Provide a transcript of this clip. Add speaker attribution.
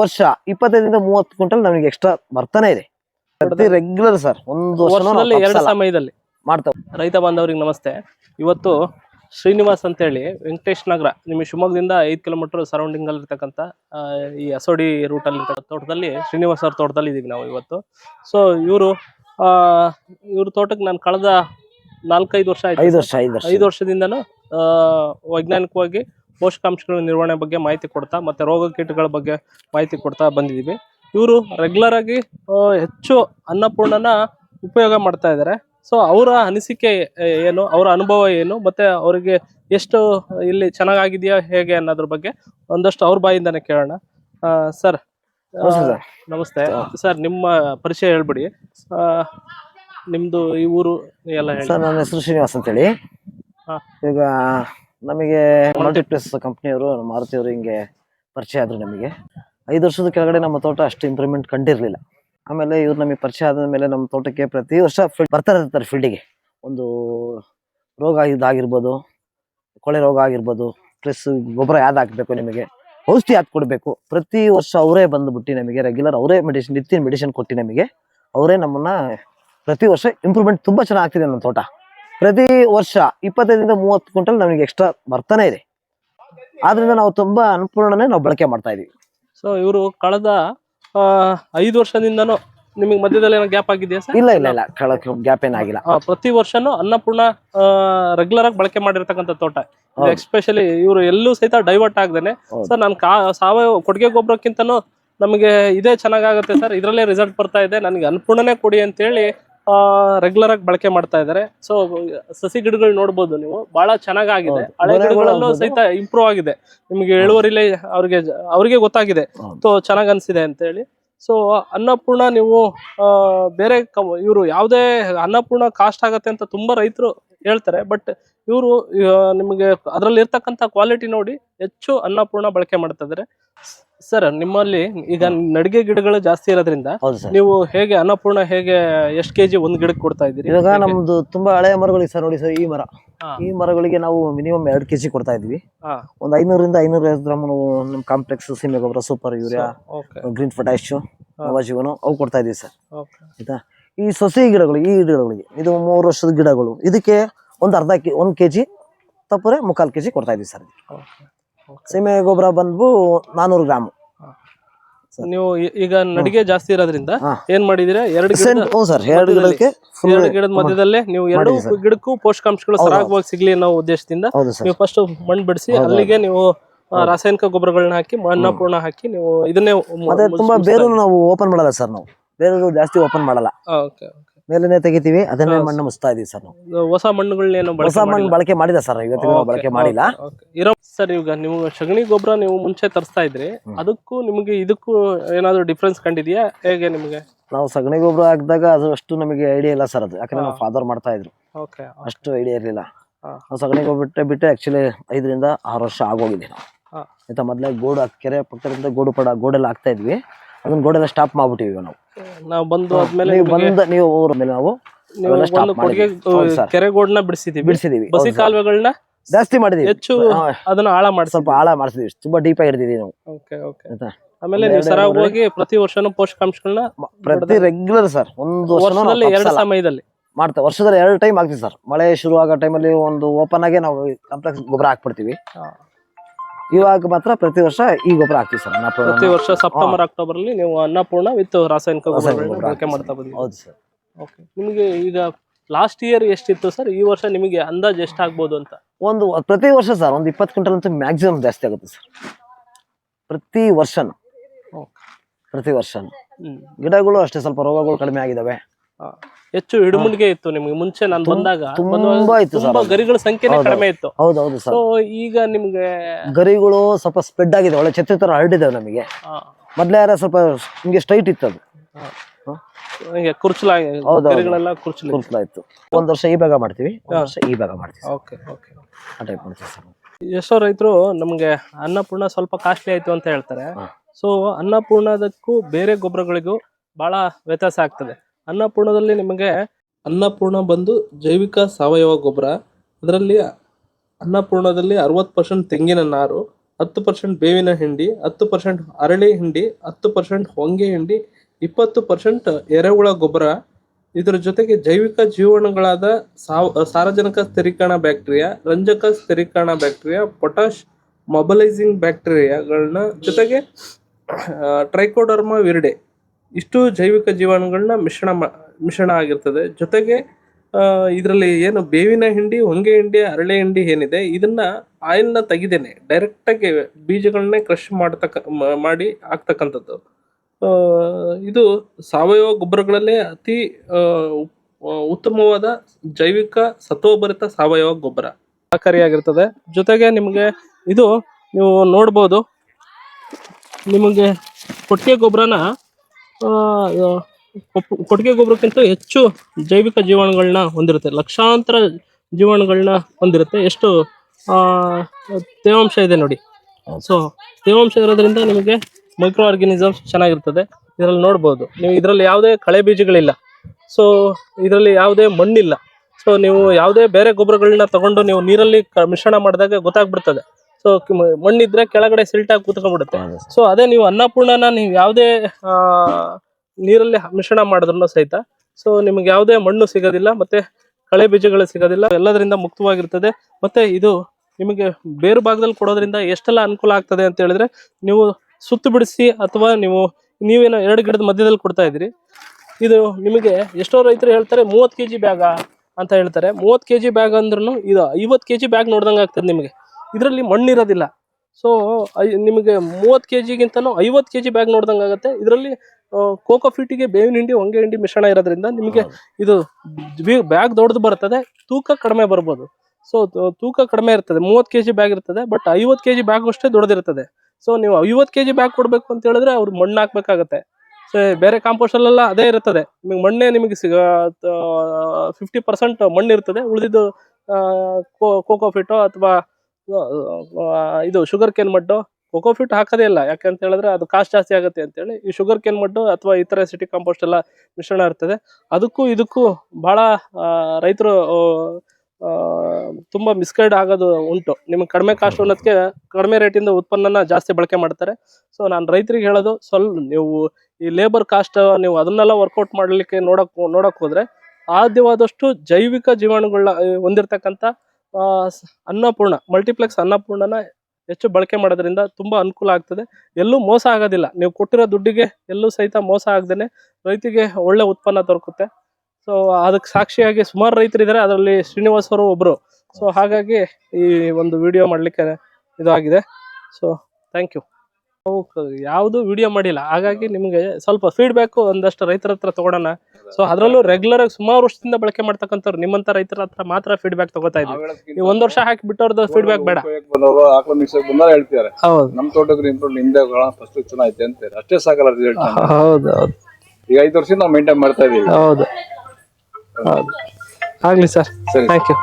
Speaker 1: ವರ್ಷ ಇಪ್ಪತ್ತೈದರಿಂದ ಮೂವತ್ತು ಕ್ವಿಂಟಲ್ ನಮಗೆ ಎಕ್ಸ್ಟ್ರಾ ಬರ್ತಾನೆ ಇದೆ. ಪ್ರತಿ ರೆಗ್ಯುಲರ್ ಸರ್ ಒಂದು
Speaker 2: ವರ್ಷದಲ್ಲಿ ಎರಡು ಸಮಯದಲ್ಲಿ
Speaker 1: ಮಾಡ್ತಾವೆ.
Speaker 2: ರೈತ ಬಾಂಧವರಿಗೆ ನಮಸ್ತೆ. ಇವತ್ತು ಶ್ರೀನಿವಾಸ್ ಅಂತ ಹೇಳಿ ವೆಂಕಟೇಶ್ ನಗರ ನಿಮಗೆ ಶಿವಮೊಗ್ಗದಿಂದ ಐದು ಕಿಲೋಮೀಟರ್ ಸರೌಂಡಿಂಗ್ ಅಲ್ಲಿ ಇರ್ತಕ್ಕಂಥ ಈ ಅಸೋಡಿ ರೂಟ್ ಅಲ್ಲಿ ತೋಟದಲ್ಲಿ ಶ್ರೀನಿವಾಸ್ ಅವ್ರ ತೋಟದಲ್ಲಿ ಇದೀವಿ ನಾವು ಇವತ್ತು. ಸೊ ಇವರು ಇವ್ರ ತೋಟಕ್ಕೆ ನಾನು ಕಳೆದ ನಾಲ್ಕೈದು ವರ್ಷ ಆಯ್ತು
Speaker 1: ಐದು ವರ್ಷ ಐದು ವರ್ಷ.
Speaker 2: ಐದು ವರ್ಷದಿಂದನೂ ವೈಜ್ಞಾನಿಕವಾಗಿ ಪೋಷಕಾಂಶಗಳ ನಿರ್ವಹಣೆ ಬಗ್ಗೆ ಮಾಹಿತಿ ಕೊಡ್ತಾ ಮತ್ತೆ ರೋಗ ಕೀಟಗಳ ಬಗ್ಗೆ ಮಾಹಿತಿ ಕೊಡ್ತಾ ಬಂದಿದ್ದೀವಿ. ಇವರು ರೆಗ್ಯುಲರ್ ಆಗಿ ಹೆಚ್ಚು ಅನ್ನಪೂರ್ಣನ ಉಪಯೋಗ ಮಾಡ್ತಾ ಇದ್ದಾರೆ. ಸೊ ಅವರ ಅನಿಸಿಕೆ ಏನು ಅವರ ಅನುಭವ ಏನು ಮತ್ತೆ ಅವರಿಗೆ ಎಷ್ಟು ಇಲ್ಲಿ ಚೆನ್ನಾಗಿದೆಯಾ ಹೇಗೆ ಅನ್ನೋದ್ರ ಬಗ್ಗೆ ಒಂದಷ್ಟು ಅವ್ರ ಬಾಯಿಂದಾನೆ ಕೇಳೋಣ. ಸರ್
Speaker 1: ನಮಸ್ತೆ ಸರ್.
Speaker 2: ನಿಮ್ಮ ಪರಿಚಯ ಹೇಳ್ಬಿಡಿ. ನಿಮ್ಮದು ಈ ಊರು ಎಲ್ಲ
Speaker 1: ಸರ್ ನನ್ನ ಹೆಸರು ಶ್ರೀನಿವಾಸ್ ಅಂತೇಳಿ.
Speaker 2: ಹಾ.
Speaker 1: ಈಗ ನಮಗೆ ಮಲ್ಟಿಪ್ಲೆಕ್ಸ್ ಕಂಪ್ನಿಯವರು ಮಾರುತಿ ಅವರು ಹಿಂಗೆ ಪರಿಚಯ ಆದ್ರು ನಮಗೆ. ಐದು ವರ್ಷದ ಕೆಳಗಡೆ ನಮ್ಮ ತೋಟ ಅಷ್ಟು ಇಂಪ್ರೂವ್ಮೆಂಟ್ ಕಂಡಿರಲಿಲ್ಲ. ಆಮೇಲೆ ಇವ್ರು ನಮಗೆ ಪರಿಚಯ ಆದ ಮೇಲೆ ನಮ್ಮ ತೋಟಕ್ಕೆ ಪ್ರತಿ ವರ್ಷ ಬರ್ತಾ ಇರ್ತಾರೆ ಫೀಲ್ಡಿಗೆ ಒಂದು ರೋಗ ಇದಾಗಿರ್ಬೋದು, ಕೊಳೆ ರೋಗ ಆಗಿರ್ಬೋದು ಪ್ಲಸ್ ಗೊಬ್ಬರ ಯಾವ್ದು ಹಾಕ್ಬೇಕು ನಿಮಗೆ? ಔಷಧಿ ಯಾವ್ದು ಕೊಡಬೇಕು? ಪ್ರತಿ ವರ್ಷ ಅವರೇ ಬಂದುಬಿಟ್ಟು ನಮಗೆ ರೆಗ್ಯುಲರ್ ಅವರೇ ಮೆಡಿಸಿನ್ ನಿತ್ಯ ಮೆಡಿಸಿನ್ ಕೊಟ್ಟು ನಮಗೆ ಅವರೇ ನಮ್ಮನ್ನ ಪ್ರತಿ ವರ್ಷ ಇಂಪ್ರೂವ್ಮೆಂಟ್ ತುಂಬಾ ಚೆನ್ನಾಗಿ ಆಗ್ತಿದೆ ನಮ್ಮ ತೋಟ. ಪ್ರತಿ ವರ್ಷ ಇಪ್ಪತ್ತೈದರಿಂದ ಮೂವತ್ತು ಕ್ವಿಂಟಲ್ ನಮಗೆ ಎಕ್ಸ್ಟ್ರಾ ಬರ್ತಾನೆ ಇದೆ. ಆದ್ರಿಂದ ನಾವು ತುಂಬಾ ಅನುಪೂರ್ಣನೇ ನಾವು ಬಳಕೆ ಮಾಡ್ತಾ ಇದೀವಿ.
Speaker 2: ಸೊ ಇವರು ಕಳೆದ ಐದು ವರ್ಷದಿಂದನೂ ನಿಮಗೆ ಮಧ್ಯದಲ್ಲಿ ಏನೋ ಗ್ಯಾಪ್ ಆಗಿದೆಯಾ ಸರ್?
Speaker 1: ಇಲ್ಲ ಇಲ್ಲ ಇಲ್ಲ. ಕಳ ಗ್ಯಾಪ್ ಏನಾಗಿಲ್ಲ
Speaker 2: ಆ, ಪ್ರತಿ ವರ್ಷನೂ ಅನ್ನಪೂರ್ಣ ರೆಗ್ಯುಲರ್ ಆಗಿ ಬಳಕೆ ಮಾಡಿರ್ತಕ್ಕಂಥ ತೋಟ.
Speaker 1: ಹೌದು.
Speaker 2: ಎಸ್ಪೆಷಲಿ ಇವರು ಎಲ್ಲೂ ಸಹಿತ ಡೈವರ್ಟ್ ಆಗ್ದೇನೆ.
Speaker 1: ಹೌದು.
Speaker 2: ಸರ್ ನಾನು ಕಾ ಸಾವಯವ ಕೊಡುಗೆ ಗೊಬ್ಬರಕ್ಕಿಂತನೂ ನಮಗೆ ಇದೇ ಚೆನ್ನಾಗಾಗುತ್ತೆ ಸರ್. ಇದರಲ್ಲೇ ರಿಸಲ್ಟ್ ಬರ್ತಾ ಇದೆ. ನನಗೆ ಅನ್ಪೂರ್ಣನೇ ಕೊಡಿ ಅಂತೇಳಿ ರೆಗ್ಯುಲರ್ ಆಗಿ ಬಳಕೆ ಮಾಡ್ತಾ ಇದ್ದಾರೆ. ಸೊ ಸಸಿ ಗಿಡಗಳು ನೋಡ್ಬೋದು ನೀವು. ಬಹಳ ಚೆನ್ನಾಗಾಗಿದೆ
Speaker 1: ಹೌದು.
Speaker 2: ಹಳೆ ಗಿಡಗಳಲ್ಲೂ ಸಹಿತ ಇಂಪ್ರೂವ್ ಆಗಿದೆ. ನಿಮಗೆ ಇಳುವರಿಲೇ ಅವ್ರಿಗೆ ಅವ್ರಿಗೆ ಗೊತ್ತಾಗಿದೆ. ಸೊ ಚೆನ್ನಾಗ್ ಅನ್ಸಿದೆ ಅಂತ ಹೇಳಿ ಸೊ ಅನ್ನಪೂರ್ಣ ನೀವು ಆ, ಬೇರೆ ಇವರು ಯಾವುದೇ ಅನ್ನಪೂರ್ಣ ಕಾಸ್ಟ್ ಆಗತ್ತೆ ಅಂತ ತುಂಬಾ ರೈತರು ಹೇಳ್ತಾರೆ. ಬಟ್ ಇವರು ನಿಮಗೆ ಅದರಲ್ಲಿ ಇರ್ತಕ್ಕಂಥ ಕ್ವಾಲಿಟಿ ನೋಡಿ ಹೆಚ್ಚು ಅನ್ನಪೂರ್ಣ ಬಳಕೆ ಮಾಡ್ತಾ ಇದ್ದಾರೆ. ಸರ್ ನಿಮ್ಮಲ್ಲಿ ಈಗ ನಡಿಗೆ ಗಿಡಗಳು ಜಾಸ್ತಿ ಇರೋದ್ರಿಂದ
Speaker 1: ಹೌದು ಸರ್.
Speaker 2: ನೀವು ಹೇಗೆ ಅನ್ನಪೂರ್ಣ ಹೇಗೆ ಎಷ್ಟು ಕೆಜಿ ಒಂದ್ ಗಿಡಕ್ಕೆ ಕೊಡ್ತಾ ಇದ್ದೀರಿ?
Speaker 1: ಇವಾಗ ನಮ್ದು ತುಂಬಾ ಹಳೆಯ ಮರಗಳಿಗೆ ಸರ್ ನೋಡಿ ಸರ್ ಈ ಮರ.
Speaker 2: ಹಾ.
Speaker 1: ಈ ಮರಗಳಿಗೆ ನಾವು ಮಿನಿಮಮ್ ಎರಡು ಕೆಜಿ ಕೊಡ್ತಾ ಇದ್ವಿ.
Speaker 2: ಹಾ.
Speaker 1: ಒಂದು ಐನೂರಿಂದ ಐನೂರ ಗ್ರಾಮ್ ನಾವು ನಮ್ಮ ಕಾಂಪ್ಲೆಕ್ಸ್ ಸೀಮೆ ಗೊಬ್ಬರ super urea
Speaker 2: okay
Speaker 1: green potash Navajeevan ಅವು ಕೊಡ್ತಾ ಇದೀವಿ ಸರ್.
Speaker 2: ಓಕೆ
Speaker 1: ಆಯ್ತಾ? ಈ ಸೊಸೆ ಗಿಡಗಳು ಈ ಗಿಡಗಳಿಗೆ ಇದು ಮೂರು ವರ್ಷದ ಗಿಡಗಳು ಇದಕ್ಕೆ ಒಂದು ಅರ್ಧ ಕೆ ಒಂದು ಕೆಜಿ ತಪ್ಪರೆ ಮುಕ್ಕಾಲು ಕೆಜಿ ಕೊಡ್ತಾ ಇದೀವಿ ಸರ್. ಸೀಮೆ ಗೊಬ್ಬರ ಬಂದ್ಬು ನಾನೂರು ಗ್ರಾಮ್.
Speaker 2: ನೀವು ಈಗ ನಡಿಗೆ ಜಾಸ್ತಿ ಇರೋದ್ರಿಂದ. ಏನ್ ಮಾಡಿದೀರಾ? ಎರಡು ಗಿಡ
Speaker 1: ಹ್ಞೂ ಸರ್ ಎರಡು ಗಿಡಕ್ಕೆ
Speaker 2: ಎರಡು ಗಿಡದ ಮಧ್ಯದಲ್ಲೇ ನೀವು ಎರಡು ಗಿಡಕ್ಕೂ ಪೋಷಕಾಂಶಗಳು. ಸರಾಗವಾಗಿ ಸಿಗ್ಲಿ ಅನ್ನೋ ಉದ್ದೇಶದಿಂದ
Speaker 1: ಹೌದು ಸರ್.
Speaker 2: ನೀವು ಫಸ್ಟ್ ಮಣ್ಣು ಬಿಡಿಸಿ ಅಲ್ಲಿಗೆ ನೀವು ಆ, ರಾಸಾಯನಿಕ ಗೊಬ್ಬರಗಳನ್ನ ಹಾಕಿ ಅನ್ನಪೂರ್ಣ ಹಾಕಿ ನೀವು ಇದನ್ನೇ
Speaker 1: ಮತ್ತೆ ತುಂಬಾ ಬೇರು ನಾವು ಓಪನ್ ಮಾಡಲ್ಲ ಸರ್ ನಾವು. ಬೇರೆ ಜಾಸ್ತಿ ಓಪನ್ ಮಾಡಲ್ಲ. ಮೇಲೆನೆ ತೆಗಿತೀವಿ ಅದನ್ನೇ ಮಣ್ಣು ಮುಸ್ತಾ ಇದೀವಿ ಸರ್ ನಾವು.
Speaker 2: ಹೊಸ ಮಣ್ಣುಗಳನ್ನೇನು
Speaker 1: ಹೊಸ ಮಣ್ಣು ಬಳಕೆ ಮಾಡಿದ ಸರ್ ಇವತ್ತಿನ ನಾವು ಬಳಕೆ ಮಾಡಿಲ್ಲ.
Speaker 2: ಇರೋ ಸರ್ ಈಗ ನೀವು ಸಗಣಿ ಗೊಬ್ಬರ ನೀವು ಮುಂಚೆ ತರಿಸ್ತಾ ಇದ್ರಿ ಅದಕ್ಕೂ ನಿಮಗೆ ಇದಕ್ಕೂ ಏನಾದ್ರು ಡಿಫ್ರೆನ್ಸ್ ಕಂಡಿದ್ಯಾ? ಹೇಗೆ ನಿಮಗೆ?
Speaker 1: ನಾವು ಸಗಣಿ ಗೊಬ್ಬರ ಹಾಕಿದಾಗ ಅದು ಅಷ್ಟು ನಮಗೆ ಐಡಿಯಾ ಇಲ್ಲ ಸರ್ ಅದು. ಯಾಕಂದ್ರೆ ನಮ್ಮ ಫಾದರ್ ಮಾಡ್ತಾ ಇದ್ರು.
Speaker 2: ಓಕೆ
Speaker 1: ಅಷ್ಟು ಐಡಿಯಾ ಇರಲಿಲ್ಲ. ನಾವು ಸಗಣಿ ಗೊಬ್ಬರ ಬಿಟ್ಟೆ ಬಿಟ್ಟೆ ಆಕ್ಚುಲಿ ಐದರಿಂದ ಆರು ವರ್ಷ ಆಗೋಗಿದೆ ನಾವು. ಆಯ್ತಾ ಮೊದಲೇ ಗೋಡು ಕೆರೆ ಪಕ್ಕದಿಂದ ಗೋಡು ಪಡ ಗೋಡೆಲ್ಲ ಹಾಕ್ತಾ ಇದ್ವಿ. ಅದನ್ನ ಗೋಡೆಲ್ಲ ಸ್ಟಾಪ್ ಮಾಡ್ಬಿಟ್ಟಿವಿ ನಾವು.
Speaker 2: ನಾವು ಬಂದು ಆದ್ಮೇಲೆ
Speaker 1: ನೀವು ಬಂದ ನೀವು ಊರ ಮೇಲೆ ನಾವು
Speaker 2: ನೀವು
Speaker 1: ಅವೆಲ್ಲ stop
Speaker 2: ಒಂದು ಕೊಡುಗೆ
Speaker 1: ಮಾಡಿದ್ವಿ. ಹೌದು ಸರ್.
Speaker 2: ಕೆರೆಗೋಡ್ನ ಬಿಡಿಸಿದೀವಿ
Speaker 1: ಬಿಡಿಸಿದೀವಿ
Speaker 2: ಬಸಿ ಕಾಲುವೆಗಳನ್ನ
Speaker 1: ಜಾಸ್ತಿ ಮಾಡಿದೀವಿ
Speaker 2: ಹೆಚ್ಚು
Speaker 1: ಹಾ,
Speaker 2: ಅದನ್ನ ಆಳ ಮಾಡಿ
Speaker 1: ಸ್ವಲ್ಪ ಆಳ ಮಾಡಿಸಿದ್ವಿ ತುಂಬಾ ಡೀಪ್ ಆಗಿ ಹಿಡಿದಿದ್ದೀವಿ ನಾವು.
Speaker 2: Okay okay.
Speaker 1: ಆಯ್ತಾ?
Speaker 2: ಆಮೇಲೆ ನೀವು
Speaker 1: ಸರ
Speaker 2: ಹೋಗಿ ಪ್ರತಿ ವರ್ಷನೂ ಪೋಷಕಾಂಶಗಳನ್ನ
Speaker 1: ಪ್ರತಿ ರೆಗ್ಯುಲರ್ ಸರ್. ಒಂದು
Speaker 2: ವರ್ಷದಲ್ಲಿ ಎರಡು
Speaker 1: ವರ್ಷ
Speaker 2: ಸಮಯದಲ್ಲಿ.
Speaker 1: ಮಾಡ್ತೇವೆ ವರ್ಷದಲ್ಲಿ ಎರಡು ಟೈಮ್ ಆಗ್ತೀವಿ ಸರ್. ಮಳೆ ಶುರು ಆಗೋ ಟೈಮಲ್ಲಿ ಒಂದು ಓಪನ್ ಆಗಿ ನಾವು ಕಾಂಪ್ಲೆಕ್ಸ್ ಗೊಬ್ಬರ ಹಾಕ್ಬಿಡ್ತೀವಿ.
Speaker 2: ಹಾ.
Speaker 1: ಇವಾಗ ಮಾತ್ರ ಪ್ರತಿ ವರ್ಷ ಈ ಗೊಬ್ಬರ ಹಾಕ್ತೀವಿ ಸರ್
Speaker 2: ಪ್ರತಿ ವರ್ಷ ಸೆಪ್ಟೆಂಬರ್ ಅಕ್ಟೋಬರ್ ಅಲ್ಲಿ ನೀವು ಅನ್ನಪೂರ್ಣ ವಿತ್ ರಾಸಾಯನಿಕ ಬಳಕೆ ಮಾಡ್ತಾ ಬಂದ್ರಿ
Speaker 1: ಹೌದು ಸರ್.
Speaker 2: ಓಕೆ ನಿಮಗೆ ಈಗ ಲಾಸ್ಟ್ ಇಯರ್ ಎಷ್ಟಿತ್ತು ಸರ್? ಈ ವರ್ಷ ನಿಮಗೆ ಅಂದಾಜ್ ಎಷ್ಟಾಗ್ಬೋದು ಅಂತ?
Speaker 1: ಒಂದು ಪ್ರತಿ ವರ್ಷ ಸರ್ ಒಂದು ಇಪ್ಪತ್ತು ಕ್ವಿಂಟಲ್ ಅಂತೂ ಮ್ಯಾಕ್ಸಿಮಮ್ ಜಾಸ್ತಿ ಆಗುತ್ತೆ ಸರ್. ಪ್ರತಿ
Speaker 2: ವರ್ಷ.
Speaker 1: ಪ್ರತಿ
Speaker 2: ವರ್ಷ.
Speaker 1: ಗಿಡಗಳು ಅಷ್ಟೇ ಸ್ವಲ್ಪ ರೋಗಗಳು ಕಡಿಮೆ ಆಗಿದಾವೆ.
Speaker 2: ಹೆಚ್ಚು ಹಿಡುಮುಂಡಿಗೆ ಇತ್ತು ನಿಮ್ಗೆ. ಮುಂಚೆ ನಾನು ಬಂದಾಗ
Speaker 1: ತುಂಬಾ ಇತ್ತು
Speaker 2: ತುಂಬಾ ಗರಿಗಳ ಸಂಖ್ಯೆನೇ ಕಡಿಮೆ ಇತ್ತು.
Speaker 1: ಹೌದೌದು
Speaker 2: ಸೊ ಈಗ ನಿಮ್ಗೆ
Speaker 1: ಗರಿಗಳು ಸ್ವಲ್ಪ ಸ್ಪ್ರೆಡ್ ಆಗಿದೆ. ಒಳ್ಳೆ ಛತ್ರಿ ತರ ಹರಡಿದಾವೆ ನಮಗೆ. ಮೊದ್ಲೇ ಯಾರ ಸ್ವಲ್ಪ ಹಿಂಗೆ ಸ್ಟ್ರೈಟ್ ಇತ್ತು ಅದು.
Speaker 2: ಕುರ್ಚಲ. ಗರಿಗಳೆಲ್ಲ ಕುರ್ಚಲ
Speaker 1: ಇತ್ತು. ಒಂದ್ ವರ್ಷ ಈ ಭಾಗ ಮಾಡ್ತೀವಿ ವರ್ಷ ಈ ಭಾಗ ಮಾಡ್ತೀವಿ
Speaker 2: ಓಕೆ ಓಕೆ
Speaker 1: ಆ ಟೈಪ್ ಮಾಡ್ತೀವಿ ಸರ್
Speaker 2: ಎಷ್ಟೋ ರೈತರು ನಮ್ಗೆ ಅನ್ನಪೂರ್ಣ ಸ್ವಲ್ಪ ಕಾಸ್ಟ್ಲಿ ಆಯ್ತು ಅಂತ ಹೇಳ್ತಾರೆ. ಸೊ ಅನ್ನಪೂರ್ಣದಕ್ಕೂ ಬೇರೆ ಗೊಬ್ಬರಗಳಿಗೂ ಬಹಳ ವ್ಯತ್ಯಾಸ ಆಗ್ತದೆ. ಅನ್ನಪೂರ್ಣದಲ್ಲಿ ನಿಮಗೆ ಅನ್ನಪೂರ್ಣ ಬಂದು ಜೈವಿಕ ಸಾವಯವ ಗೊಬ್ಬರ, ಅದರಲ್ಲಿ ಅನ್ನಪೂರ್ಣದಲ್ಲಿ ಅರವತ್ತು ಪರ್ಸೆಂಟ್ ತೆಂಗಿನ ನಾರು, ಹತ್ತು ಪರ್ಸೆಂಟ್ ಬೇವಿನ ಹಿಂಡಿ, ಹತ್ತು ಪರ್ಸೆಂಟ್ ಅರಳಿ ಹಿಂಡಿ, ಹತ್ತು ಪರ್ಸೆಂಟ್ ಹೊಂಗೆ ಹಿಂಡಿ, ಇಪ್ಪತ್ತು ಪರ್ಸೆಂಟ್ ಎರೆಹುಳ ಗೊಬ್ಬರ. ಇದರ ಜೊತೆಗೆ ಜೈವಿಕ ಜೀವಾಣುಗಳಾದ ಸಾವ, ಸಾರಜನಕ ಸ್ಥಿರೀಕರಣ ಬ್ಯಾಕ್ಟೀರಿಯಾ, ರಂಜಕ ಸ್ಥಿರೀಕರಣ ಬ್ಯಾಕ್ಟೀರಿಯಾ ಪೊಟ್ಯಾಶ್ ಮೊಬಲೈಸಿಂಗ್ ಬ್ಯಾಕ್ಟೀರಿಯಾಗಳನ್ನ ಜೊತೆಗೆ ಟ್ರೈಕೋಡರ್ಮಾ ವಿರ್ಡೆ ಇಷ್ಟು ಜೈವಿಕ ಜೀವಾಣುಗಳನ್ನ ಮಿಶ್ರಣ ಮಿಶ್ರಣ ಆಗಿರ್ತದೆ. ಜೊತೆಗೆ ಇದರಲ್ಲಿ ಏನು ಬೇವಿನ ಹಿಂಡಿ, ಹೊಂಗೆ ಹಿಂಡಿ, ಅರಳೆ ಹಿಂಡಿ ಏನಿದೆ, ಇದನ್ನ ಆಯಿಲ್ನ ತೆಗಿದೇನೆ ಡೈರೆಕ್ಟಾಗಿ ಬೀಜಗಳನ್ನೇ ಕ್ರಷ್ ಮಾಡ್ತಕ್ಕ ಮಾಡಿ ಹಾಕ್ತಕ್ಕಂಥದ್ದು. ಇದು ಸಾವಯವ ಗೊಬ್ಬರಗಳಲ್ಲೇ ಅತಿ ಉತ್ತಮವಾದ ಜೈವಿಕ ಸತ್ವಭರಿತ ಸಾವಯವ ಗೊಬ್ಬರ. ಸಹಕಾರಿಯಾಗಿರ್ತದೆ. ಜೊತೆಗೆ ನಿಮಗೆ ಇದು ನೀವು ನೋಡ್ಬೋದು. ನಿಮಗೆ ಕೊಟ್ಟಿಗೆ ಗೊಬ್ಬರನ ಕೊಟ್ಟಿಗೆ ಗೊಬ್ಬರಕ್ಕಿಂತ ಹೆಚ್ಚು ಜೈವಿಕ ಜೀವಾಣುಗಳನ್ನ ಹೊಂದಿರುತ್ತೆ. ಲಕ್ಷಾಂತರ ಜೀವಾಣುಗಳನ್ನ ಹೊಂದಿರುತ್ತೆ. ಎಷ್ಟು ತೇವಾಂಶ ಇದೆ ನೋಡಿ. ಸೊ ತೇವಾಂಶ ಇರೋದ್ರಿಂದ ನಿಮಗೆ ಮೈಕ್ರೋ ಆರ್ಗನಿಸಮ್ಸ್ ಚೆನ್ನಾಗಿರ್ತದೆ. ಇದರಲ್ಲಿ ನೋಡ್ಬೋದು. ನೀವು ಇದರಲ್ಲಿ ಯಾವುದೇ ಕಳೆ ಬೀಜಗಳಿಲ್ಲ. ಸೊ ಇದರಲ್ಲಿ ಯಾವುದೇ ಮಣ್ಣಿಲ್ಲ. ಸೊ ನೀವು ಯಾವುದೇ ಬೇರೆ ಗೊಬ್ಬರಗಳನ್ನ ತಗೊಂಡು ನೀವು ನೀರಲ್ಲಿ ಮಿಶ್ರಣ ಮಾಡಿದಾಗ ಗೊತ್ತಾಗ್ಬಿಡ್ತದೆ. ಸೊ ಮಣ್ಣಿದ್ರೆ ಕೆಳಗಡೆ ಸಿಲ್ಟಾಗಿ ಕೂತ್ಕೊಂಡ್ಬಿಡುತ್ತೆ. ಸೊ ಅದೇ ನೀವು ಅನ್ನಪೂರ್ಣನ ನೀವು ಯಾವುದೇ ನೀರಲ್ಲಿ ಮಿಶ್ರಣ ಮಾಡಿದ್ರು ಸಹಿತ. ಸೊ ನಿಮ್ಗೆ ಯಾವುದೇ ಮಣ್ಣು ಸಿಗೋದಿಲ್ಲ ಮತ್ತೆ ಕಳೆ ಬೀಜಗಳು ಸಿಗೋದಿಲ್ಲ ಎಲ್ಲದರಿಂದ ಮುಕ್ತವಾಗಿರ್ತದೆ. ಮತ್ತೆ ಇದು ನಿಮಗೆ ಬೇರು ಭಾಗದಲ್ಲಿ ಕೊಡೋದ್ರಿಂದ ಎಷ್ಟೆಲ್ಲ ಅನುಕೂಲ ಆಗ್ತದೆ ಅಂತ ಹೇಳಿದ್ರೆ ನೀವು ಸುತ್ತು ಬಿಡಿಸಿ ಅಥವಾ ನೀವು ನೀವೇನೋ ಎರಡು ಗಿಡದ ಮಧ್ಯದಲ್ಲಿ ಕೊಡ್ತಾ ಇದ್ದೀರಿ. ಇದು ನಿಮಗೆ ಎಷ್ಟೋ ರೈತರು ಹೇಳ್ತಾರೆ ಮೂವತ್ತು ಕೆ ಜಿ ಬ್ಯಾಗ ಅಂತ ಹೇಳ್ತಾರೆ. ಮೂವತ್ತು ಕೆ ಜಿ ಬ್ಯಾಗ್ ಅಂದ್ರೂ ಇದು ಐವತ್ತು ಕೆ ಜಿ ಬ್ಯಾಗ್ ನೋಡ್ದಂಗೆ ಆಗ್ತದೆ ನಿಮಗೆ. ಇದರಲ್ಲಿ ಮಣ್ಣಿರೋದಿಲ್ಲ. ಸೊ ನಿಮಗೆ ಮೂವತ್ತು ಕೆ ಜಿಗಿಂತನೂ ಐವತ್ತು ಕೆ ಜಿ ಬ್ಯಾಗ್ ನೋಡ್ದಂಗೆ ಆಗುತ್ತೆ. ಇದರಲ್ಲಿ ಕೋಕೋ ಫಿಟ್ಟಿಗೆ ಬೇವಿನ ಹಿಂಡಿ ಹೊಂಗೆ ಹಿಂಡಿ ಮಿಶ್ರಣ ಇರೋದ್ರಿಂದ ನಿಮಗೆ ಇದು ಬ್ಯಾಗ್ ದೊಡ್ಡದು ಬರ್ತದೆ ತೂಕ ಕಡಿಮೆ ಬರ್ಬೋದು. ಸೊ ತೂಕ ಕಡಿಮೆ ಇರ್ತದೆ ಮೂವತ್ತು ಕೆ ಜಿ ಬ್ಯಾಗ್ ಇರ್ತದೆ ಬಟ್ ಐವತ್ತು ಕೆ ಜಿ ಬ್ಯಾಗ್ ಅಷ್ಟೇ ದೊಡ್ಡದಿರ್ತದೆ. ಸೊ ನೀವು ಐವತ್ತು ಕೆ ಜಿ ಬ್ಯಾಗ್ ಕೊಡಬೇಕು ಅಂತ ಹೇಳಿದ್ರೆ ಅವ್ರು ಮಣ್ಣು ಹಾಕ್ಬೇಕಾಗತ್ತೆ. ಸೊ ಬೇರೆ ಕಾಂಪೋಸ್ಟಲ್ಲೆಲ್ಲ ಅದೇ ಇರ್ತದೆ. ನಿಮಗೆ ಮಣ್ಣೇ ನಿಮಗೆ ಸಿಗ ಫಿಫ್ಟಿ ಪರ್ಸೆಂಟ್ ಮಣ್ಣು ಇರ್ತದೆ ಉಳಿದಿದ್ದು ಕೋಕೋ ಫಿಟೋ ಅಥವಾ ಇದು sugar cane mud coco peat ಹಾಕೋದೇ ಇಲ್ಲ. ಯಾಕಂತ ಹೇಳಿದ್ರೆ ಅದು ಕಾಸ್ಟ್ ಜಾಸ್ತಿ ಆಗುತ್ತೆ ಅಂತೇಳಿ ಈ ಶುಗರ್ ಕೇನ್ ಮಡ್ಡು ಅಥವಾ ಇತರ ಸಿಟಿ ಕಾಂಪೋಸ್ಟ್ ಎಲ್ಲ ಮಿಶ್ರಣ ಇರ್ತದೆ. ಅದಕ್ಕೂ ಇದಕ್ಕೂ ಬಹಳ ರೈತರು ತುಂಬಾ ಮಿಸ್ಗೈಡ್ ಆಗೋದು ಉಂಟು. ನಿಮಗೆ ಕಡಿಮೆ ಕಾಸ್ಟ್ ಅನ್ನೋದಕ್ಕೆ ಕಡಿಮೆ ರೇಟಿಂದ ಉತ್ಪನ್ನನ ಜಾಸ್ತಿ ಬಳಕೆ ಮಾಡ್ತಾರೆ. ಸೊ ನಾನು ರೈತರಿಗೆ ಹೇಳೋದು ಸ್ವಲ್ಪ ನೀವು ಈ ಲೇಬರ್ ಕಾಸ್ಟ್ ನೀವು ಅದನ್ನೆಲ್ಲ ವರ್ಕೌಟ್ ಮಾಡಲಿಕ್ಕೆ ನೋಡಕ್ ನೋಡಕ್ ಹೋದ್ರೆ, ಆದ್ಯವಾದಷ್ಟು ಜೈವಿಕ ಜೀವಾಣುಗಳನ್ನ ಹೊಂದಿರ್ತಕ್ಕಂಥ ಅನ್ನಪೂರ್ಣ ಮಲ್ಟಿಪ್ಲೆಕ್ಸ್ ಅನ್ನಪೂರ್ಣನ ಹೆಚ್ಚು ಬಳಕೆ ಮಾಡೋದ್ರಿಂದ ತುಂಬಾ ಅನುಕೂಲ ಆಗ್ತದೆ. ಎಲ್ಲೂ ಮೋಸ ಆಗೋದಿಲ್ಲ. ನೀವು ಕೊಟ್ಟಿರೋ ದುಡ್ಡಿಗೆ ಎಲ್ಲೂ ಸಹಿತ ಮೋಸ ಆಗದೇನೆ ರೈತಿಗೆ ಒಳ್ಳೆ ಉತ್ಪನ್ನ ದೊರಕುತ್ತೆ. ಸೊ ಅದಕ್ಕೆ ಸಾಕ್ಷಿಯಾಗಿ ಸುಮಾರು ರೈತರಿದ್ದಾರೆ. ಅದರಲ್ಲಿ ಶ್ರೀನಿವಾಸ್ ಅವರು ಒಬ್ರು. ಸೊ ಹಾಗಾಗಿ ಈ ಒಂದು ವಿಡಿಯೋ ಮಾಡ್ಲಿಕ್ಕೆ ಇದಾಗಿದೆ ಸೊ ಥ್ಯಾಂಕ್ ಯು ಯಾವುದು ವಿಡಿಯೋ ಮಾಡಿಲ್ಲ. ಹಾಗಾಗಿ ನಿಮಗೆ ಸ್ವಲ್ಪ ಫೀಡ್ಬ್ಯಾಕ್ ಒಂದಷ್ಟು ರೈತರ ಹತ್ರ ತಗೊಳ್ಳೋಣ ಸೊ ಅದರಲ್ಲೂ ರೆಗ್ಯುಲರ್ ಆಗಿ ಸುಮಾರು ವರ್ಷದಿಂದ ಬಳಕೆ ಮಾಡ್ತಕ್ಕಂಥವ್ರು ನಿಮ್ಮಂತ ರೈತರ ಹತ್ರ ಮಾತ್ರ ಫೀಡ್ಬ್ಯಾಕ್ ತಗೋತಾ ಇದ್ದೀವಿ. ನೀವು ಒಂದ್ ವರ್ಷ ಹಾಕಿ ಬಿಟ್ಟವ್ರದ್ದು ಫೀಡ್ಬ್ಯಾಕ್ ಬೇಡ.
Speaker 3: ಹೇಳ್ತಿದ್ದಾರೆ. ನಮ್ ತೋಟಕ್ಕೆ ಇಂಪ್ರೂವ್ ನಿಮ್ದೆ ಫಸ್ಟ್ ಚೆನ್ನಾಗೈತೆ ಅಂತಾರೆ ಅಷ್ಟೇ ಸಾಕಲ್ಲ ರಿಸಲ್ಟ್
Speaker 2: ಹೌದು
Speaker 3: ಈಗ ಐದು ವರ್ಷ ನಾವು ಮೇಂಟೈನ್ ಮಾಡ್ತಾ ಇದೀವಿ.
Speaker 2: ಹೌದು. ಹೌದು. ಆಗ್ಲಿ ಸರ್.
Speaker 3: ಸರಿ.
Speaker 2: Thank you